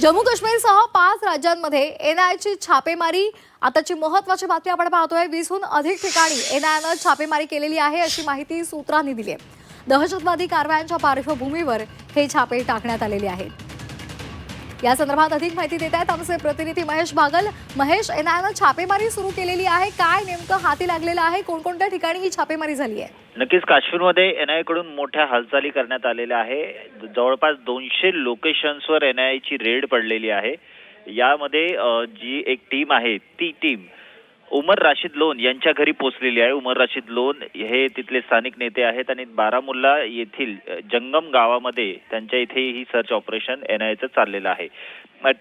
जम्मू काश्मीरसह पाच राज्यांमध्ये एनआयची छापेमारी. आताची महत्वाची बातमी आपण पाहतोय वीसहून अधिक ठिकाणी एनआयनं छापेमारी केलेली आहे अशी माहिती सूत्रांनी दिली आहे. दहशतवादी कारवायांच्या पार्श्वभूमीवर हे छापे टाकण्यात आलेले आहेत. या संदर्भात अधिक माहिती देत आहेत आमचे प्रतिनिधी महेश भागल महेश एनआयनं छापेमारी सुरू केलेली आहे. काय नेमकं हाती लागलेलं आहे? कोणकोणत्या ठिकाणी ही छापेमारी झाली आहे? नक्कीच काश्मीरमध्ये एनआयकडून मोठ्या हालचाली करण्यात आलेल्या आहे. जवळपास दोनशे लोकेशन्सवर एनआय ची रेड पडलेली आहे. यामध्ये जी एक टीम आहे ती टीम उमर राशीद लोन यांच्या घरी पोहोचलेली आहे. उमर राशीद लोन हे तिथले स्थानिक नेते आहेत आणि बारामुल्ला येथील जंगम गावामध्ये त्यांच्या इथे ही सर्च ऑपरेशन एनआयचं चाललेलं आहे.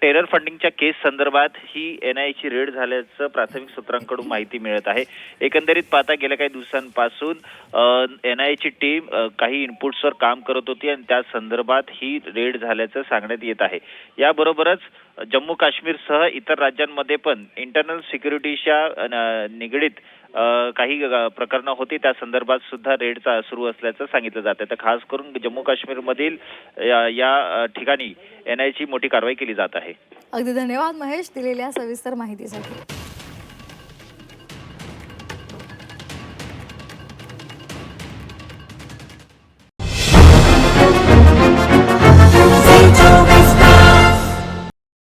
टेरर फंडिंगच्या केस संदर्भात ही एनआयची रेड झाल्याचं प्राथमिक सूत्रांकडून माहिती मिळत आहे. एकंदरीत पाहता गेल्या काही दिवसांपासून एनआयची टीम काही इनपुट्सवर काम करत होती आणि त्या संदर्भात ही रेड झाल्याचं सांगण्यात येत आहे. याबरोबरच जम्मू काश्मीरसह इतर राज्यांमध्ये पण इंटरनल सिक्युरिटीच्या निगडीत काही प्रकरणं होती. त्या संदर्भात सुद्धा रेडचा सुरू असल्याचं सांगितलं जात. आहे तर खास करून जम्मू काश्मीरमधील या- ठिकाणी एनआयची मोठी कारवाई केली जात आहे. अगदी धन्यवाद महेश दिलेल्या सविस्तर माहितीसाठी.